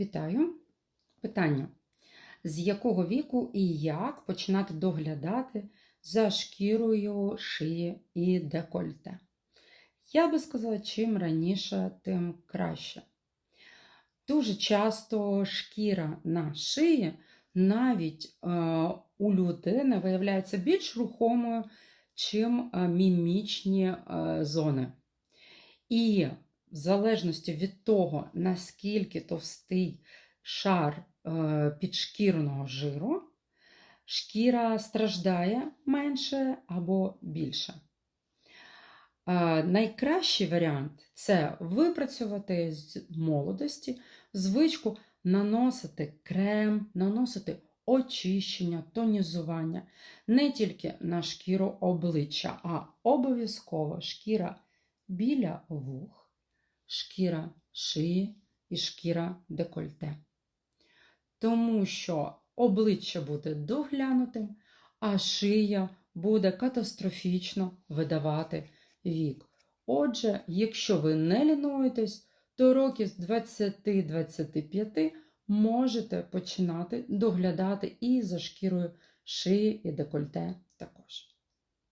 Вітаю! Питання: з якого віку і як починати доглядати за шкірою шиї і декольте? Я би сказала, чим раніше, тим краще. Дуже часто шкіра на шиї навіть е, у людини виявляється більш рухомою, чим е, мімічні е, зони. І в залежності від того, наскільки товстий шар е, підшкірного жиру, шкіра страждає менше або більше. Е, Найкращий варіант це випрацювати з молодості звичку наносити крем, наносити очищення, тонізування не тільки на шкіру обличчя, а обов'язково шкіра біля вух, шкіра шиї і шкіра декольте. Тому що обличчя буде доглянутим, а шия буде катастрофічно видавати вік. Отже, якщо ви не лінуєтесь, то років з 20-25 можете починати доглядати і за шкірою шиї і декольте також.